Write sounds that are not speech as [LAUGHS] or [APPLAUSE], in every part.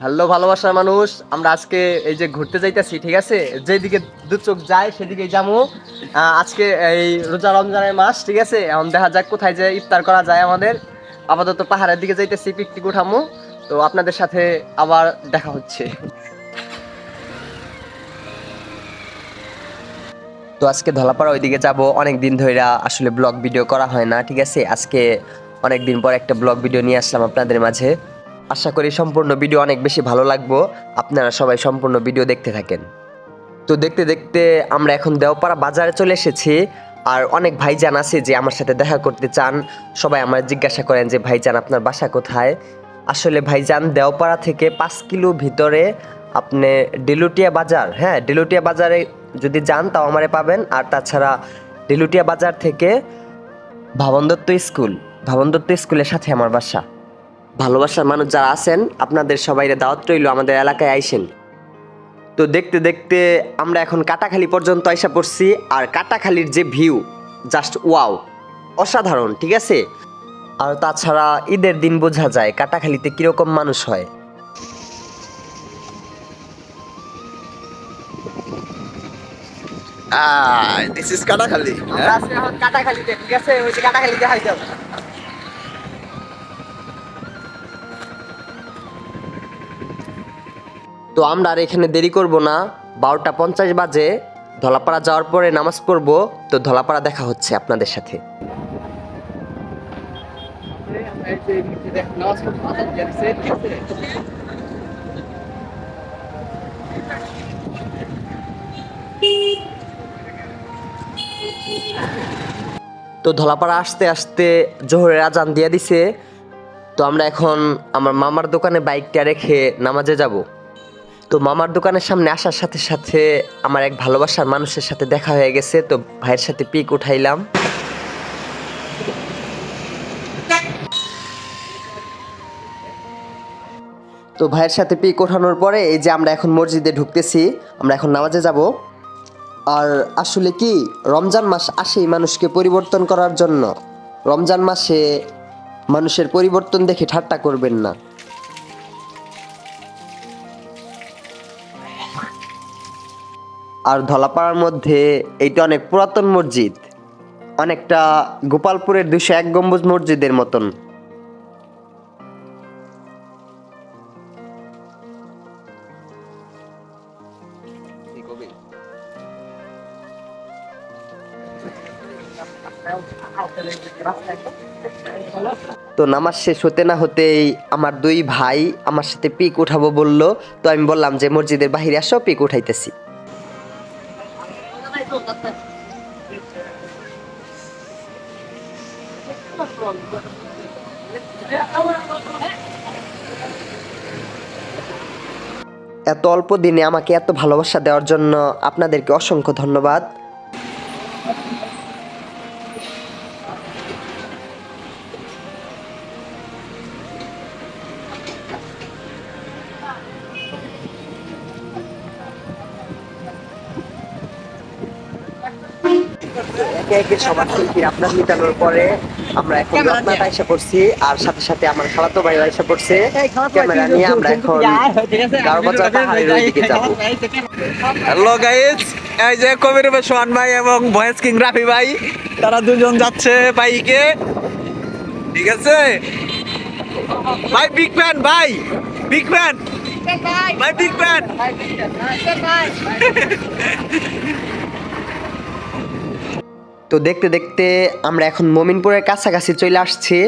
Hello ভালোবাসার মানুষ আমরা আজকে এই যে ঘুরতে যাইতেছি ঠিক আছে? যেদিকে দু চোখ যায় সেদিকে যাব আহ, আজকে এই রোজা রমজানের মাস ঠিক আছে? এখন দেখা যাক কোথায় যে ইফতার করা যায় আমাদের। আপাতত পাহাড়ের দিকে যাইতেছি পিকনিক উঠামো। তো আপনাদের সাথে আবার দেখা হচ্ছে। তো আজকে ধলাপাড়া ওইদিকে যাব। অনেক দিন ধরে আসলে ব্লগ ভিডিও করা হয় না, ঠিক আছে? আজকে অনেক দিন পর একটা ব্লগ ভিডিও নিয়ে আসলাম আপনাদের মাঝে। আশা করি সম্পূর্ণ ভিডিও অনেক বেশি ভালো লাগবো। আপনারা সবাই সম্পূর্ণ ভিডিও দেখতে থাকেন। তো দেখতে দেখতে আমরা এখন দেওপাড়া বাজারে চলে এসেছি। আর অনেক ভাইজান আছে যে আমার সাথে দেখা করতে চান। সবাই আমার জিজ্ঞাসা করেন যে, ভাইজান, আপনার বাসা কোথায়? আসলে ভাইজান দেওপাড়া থেকে পাঁচ কিলো ভিতরে আপনি ডেলুটিয়া বাজার হ্যাঁ ডেলুটিয়া বাজারে যদি যান, তাও আমারে পাবেন। আর তাছাড়া ডেলুটিয়া বাজার থেকে ভাবন দত্ত স্কুল। ভাবন দত্ত স্কুলের সাথে আমার বাসা। ভালোবাসার মানুষ যারা আছেন, আপনাদের সবাই দাওয়াত রইল, আমাদের এলাকায় আইসেন। তো দেখতে দেখতে আমরা এখন কাটাখালি পর্যন্ত আইসা পড়ছি, আর কাটাখালির যে ভিউ, জাস্ট ওয়াও, অসাধারণ, ঠিক আছে? আর তাছাড়া ঈদের দিন বোঝা যায় কাটাখালিতে কীরকম মানুষ হয়। This is আজকে এখন কাটাখালিতে ঠিক আছে? ওই যে কাটাখালিতে হাই যাব তো আমরা আর এখানে দেরি করব না। বারোটা পঞ্চাশ বাজে ধলাপাড়া যাওয়ার পরে নামাজ পড়ব। তো ধলাপাড়া দেখা হচ্ছে আপনাদের সাথে। তো ধলাপাড়া আসতে আসতে জোহরের আজান দিয়ে দিছে। তো আমরা এখন আমার মামার দোকানে বাইকটা রেখে নামাজে যাব। তো মামার দোকানের সামনে আসার সাথে সাথে আমার এক ভালোবাসার মানুষের সাথে দেখা হয়ে গেছে। তো ভাইয়ের সাথে পিক উঠাইলাম। তো ভাইয়ের সাথে পিক ওঠানোর পরে এই যে আমরা এখন মসজিদে ঢুকতেছি, আমরা এখন নামাজে যাব। আর আসলে কি, রমজান মাস আসেই মানুষকে পরিবর্তন করার জন্য। রমজান মাসে মানুষের পরিবর্তন দেখে ঠাট্টা করবেন না। আর ধলাপাড়ার মধ্যে এইটা অনেক পুরাতন মসজিদ, অনেকটা গোপালপুরের দুশো এক গম্বুজ মসজিদের মতন। তো নামাজ শেষ হতে না হতেই আমার দুই ভাই আমার সাথে পিক উঠাবো বলল। তো আমি বললাম যে, মসজিদের বাহিরে আসো, পিক উঠাইতেছি। এত অল্প দিনে আমাকে এত ভালোবাসা দেওয়ার জন্য আপনাদেরকে অসংখ্য ধন্যবাদ। একে একে সবার সেলফি আপনার মিটানোর পরে আমরা এখন পড়ছি আর সাথে সাথে আমার খালাতো ভাই আইসা পড়ছে। ক্যামেরা নিয়ে আমরা এখন গারবাজার পাহাড়ের ওইদিকে যাব। হ্যালো গাইজ এই যে কবির সোহান ভাই এবং ভয়েস কিং রাফি ভাই তারা দুজন যাচ্ছে বাইকে। ঠিক আছে? ভাই বিগ ফ্যান ভাই বিগ ফ্যান ভাই বিগ ফ্যান তো দেখতে দেখতে আমরা এখন মমিনপুরের কাছাকাছি চলে আসছি।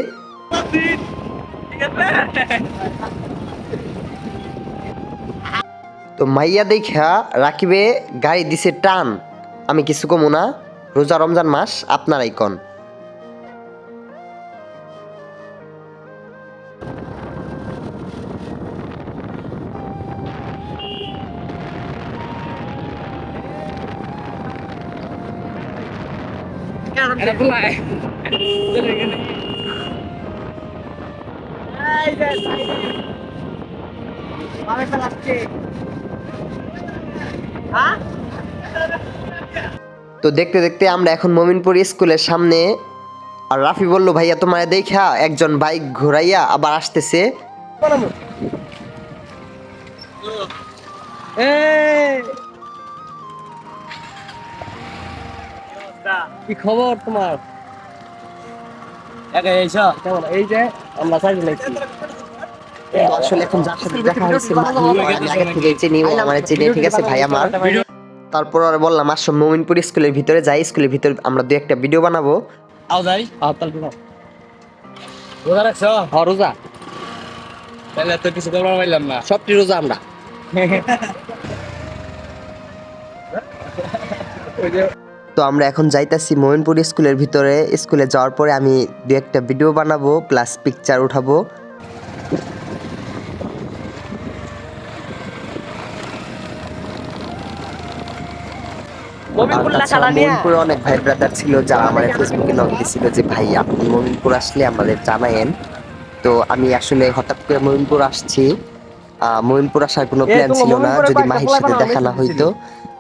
তো মাইয়া দেখা রাখিবে গাড়ি দিছে টান। আমি কিছু কমু না। রোজা রমজান মাস, আপনারাই কন। [LAUGHS] তো দেখতে দেখতে আমরা এখন মমিনপুর স্কুলের সামনে আর রাফি বলল ভাইয়া তোমার দেখা একজন বাইক ঘোরাইয়া আবার আসতেছে। কি খবর তোমার? কেমন? এই যে আমরা লাগছি আসলে এখন যার সাথে দেখা হয়েছে আগে থেকে চিনি ও আমার চিনি ঠিক আছে ভাই আমার। তারপর আর বললাম আসো মোমিনপুর স্কুলের ভিতরে যাই স্কুলের ভিতরে আমরা দু একটা ভিডিও বানাবো। আও যাই। আও তাল রোজা রাখছো? হ্যাঁ রোজা। তাহলে তো কিছু করবার পাইলাম না। সবটি রোজা আমরা। [LAUGHS] তো আমরা এখন যাইতাছি মোমিনপুর স্কুলের ভিতরে। স্কুলে যাওয়ার পরে আমি দু একটা ভিডিও বানাবো প্লাস পিকচার উঠাবো। আর মোমিনপুরে অনেক ভাই ব্রাদার ছিল যারা আমার ফেসবুকে নক দিছিল যে ভাই আপনি মোমিনপুর আসলে আমাদের জানায়েন। তো আমি আসলে হঠাৎ করে মোমিনপুর আসছি। মোমিনপুর আসার কোনো প্ল্যান ছিল না। যদি মাহির সাথে দেখা না হইতো।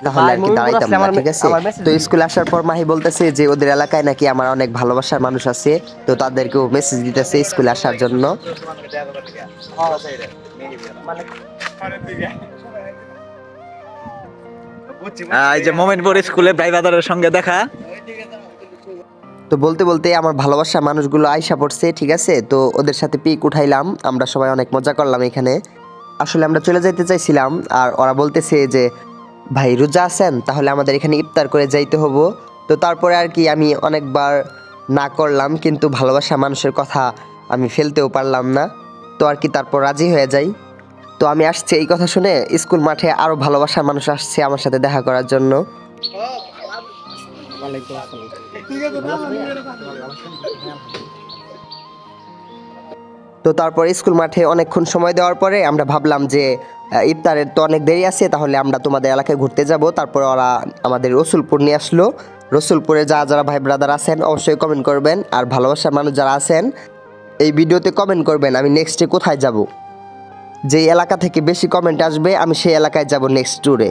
তাহলে আর কি দাঁড়াইতাম না ঠিক আছে? তো স্কুলে আসার পর মাহি বলতেছে যে ওদের এলাকায় নাকি আমার অনেক ভালোবাসার মানুষ আছে তো তাদেরকেও মেসেজ দিতেছে স্কুলে আসার জন্য। এই যে মোমেনপুর স্কুলে ভাই সঙ্গে দেখা। তো বলতে বলতে আমার ভালোবাসার মানুষগুলো আইসা পড়ছে ঠিক আছে? তো ওদের সাথে পিক উঠাইলাম আমরা সবাই অনেক মজা করলাম এখানে। আসলে আমরা চলে যেতে চাইছিলাম আর ওরা বলতেছে যে ভাই, রোজা আছেন? তাহলে আমাদের এখানে ইফতার করে যাইতে হব। তো তারপরে আর কি আমি অনেকবার না করলাম, কিন্তু ভালোবাসা মানুষের কথা আমি ফেলতেও পারলাম না। তো আর কি তারপর রাজি হয়ে যাই। তো আমি আসছি এই কথা শুনে, স্কুল মাঠে আরও ভালোবাসার মানুষ আসছে আমার সাথে দেখা করার জন্য। তো তারপর স্কুল মাঠে অনেকক্ষণ সময় দেওয়ার পরে আমরা ভাবলাম যে ইফতারের তো অনেক দেরি আছে তাহলে আমরা তোমাদের এলাকায় ঘুরতে যাব তারপর ওরা আমাদের রসুলপুর নিয়ে আসলো রসুলপুরে যা যারা ভাই ব্রাদার আছেন অবশ্যই কমেন্ট করবেন আর ভালোবাসার মানুষ যারা আছেন এই ভিডিওতে কমেন্ট করবেন আমি নেক্সটে কোথায় যাব যেই এলাকা থেকে বেশি কমেন্ট আসবে আমি সেই এলাকায় যাব নেক্সট ট্যুরে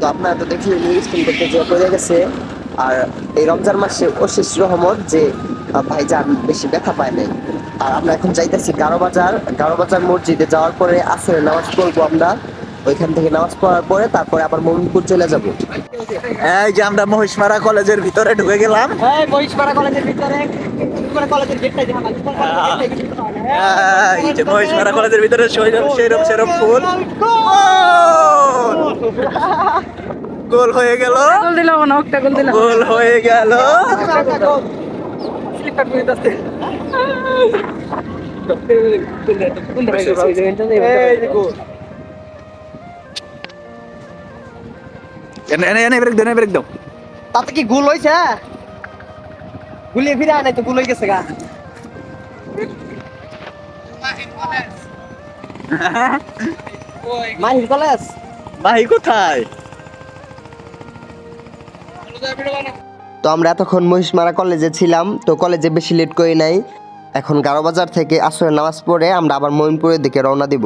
তো আপনারা তো দেখলেন স্কুল করতে যে করে গেছে। আর এই রমজান মাসে অশিস রহমত যে আহ, ভাইজান বেশি ব্যথা পায় নাই। আর আমরা এখন যাইতেছি গারো বাজার। গারো বাজার মসজিদে যাওয়ার পরে আসরে নামাজ পড়ব আমরা। ওইখান থেকে নামাজ পড়ার পরে তারপরে আবার মোমিনপুর চলে যাব। এই যে আমরা মহিষমারা কলেজের ভিতরে ঢুকে গেলাম। এই মহিষপাড়া কলেজের ভিতরে কলেজের গেটটা দেখা এই যে মহিষমারা কলেজের ভিতরে সৈরম সেরম সেরম ফুল। গোল। হয়ে গেল। গোল দিলাম না একটা গোল দিলাম গোল। এনে এনে ব্রেক এনে ব্রেক দাও। তাতে কি গুল হইছে? ফিরে তো, গুল হয়ে গেছে গা। মাহির কলেজ? ভাই কোথায়? তো আমরা এতক্ষণ মহিষমারা কলেজে ছিলাম, তো কলেজে বেশি লেট করি নাই। এখন গারো বাজার থেকে আসরে নামাজ পড়ে আমরা আবার মইনপুরের দিকে রওনা দিব।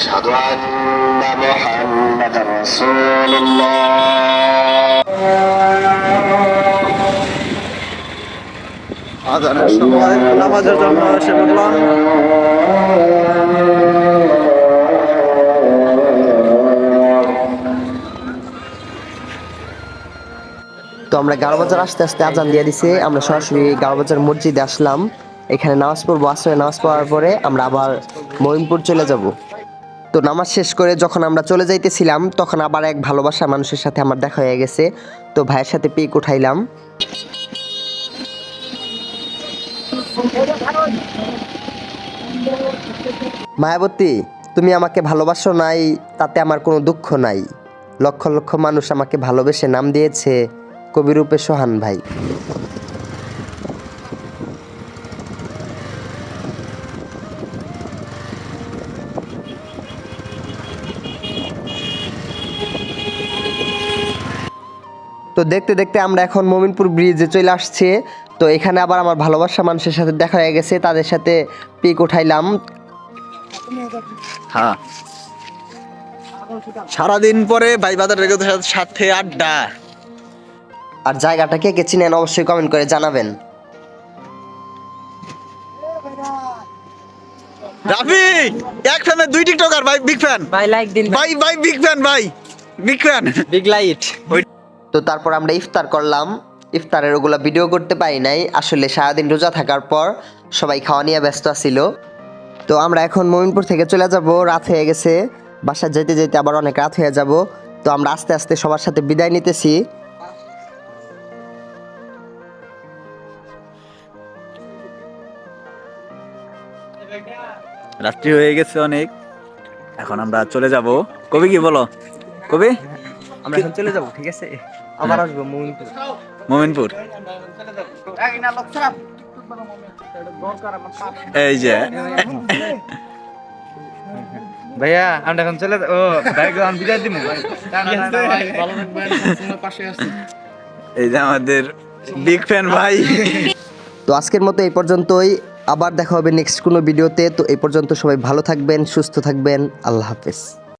أشهد أن محمد رسول الله আজানের সময় নামাজের জন্য এসে পড়লাম তো আমরা গারো বাজার আসতে আসতে আজান দিয়ে দিছে আমরা সরাসরি গারো বাজার মসজিদে আসলাম এখানে নামাজ পড়বো আসলে নামাজ পড়ার পরে আমরা আবার মহিমপুর চলে যাব তো নামাজ শেষ করে যখন আমরা চলে যাইতেছিলাম, তখন আবার এক ভালোবাসা মানুষের সাথে আমার দেখা হয়ে গেছে। তো ভাইয়ের সাথে পিক উঠাইলাম। মায়াবতী, তুমি আমাকে ভালোবাসো নাই, তাতে আমার কোনো দুঃখ নাই। লক্ষ লক্ষ মানুষ আমাকে ভালোবেসে নাম দিয়েছে কবিরূপে সোহান ভাই। তো দেখতে দেখতে আমরা এখন মোমিনপুর ব্রিজে চলে আসছে। তো এখানে আবার আমার ভালোবাসা মানুষের সাথে দেখা হয়ে গেছে তাদের সাথে পিক উঠাইলাম। হ্যাঁ। সারাদিন পরে ভাই বাজারের সাথে আড্ডা। আর জায়গাটা কে কে চিনেন অবশ্যই কমেন্ট করে জানাবেন। রাফি এক ফ্যানের দুই টিকটকার ভাই বিগ ফ্যান ভাই লাইক দিন ভাই। ভাই বিগ ফ্যান ভাই। বিগ ফ্যান বিগ লাইট তো তারপর আমরা ইফতার করলাম। ইফতারের ওগুলো ভিডিও করতে পারি নাই। আসলে সারাদিন রোজা থাকার পর সবাই খাওয়া নিয়ে ব্যস্ত ছিল তো আমরা এখন মমিনপুর থেকে চলে যাব। রাত হয়ে গেছে। বাসা যেতে যেতে আবার অনেক রাত হয়ে যাব। তো আমরা আস্তে আস্তে সবার সাথে বিদায় নিতেছি। রাত্রি হয়ে গেছে অনেক। এখন আমরা চলে যাব। কবি কি বলো? কবি? আমরা এখন চলে যাব ঠিক আছে? আবার আসব মমিনপুর। মোমিনপুর? এই যে। ভাইয়া আমরা এখন চলে ও ভাই আমি বিদায় এই যে আমাদের বিগ ফ্যান ভাই। তো আজকের মতো এই পর্যন্তই। আবার দেখা হবে নেক্সট কোনো ভিডিওতে তো এই পর্যন্ত সবাই ভালো থাকবেন সুস্থ থাকবেন। আল্লাহ হাফেজ।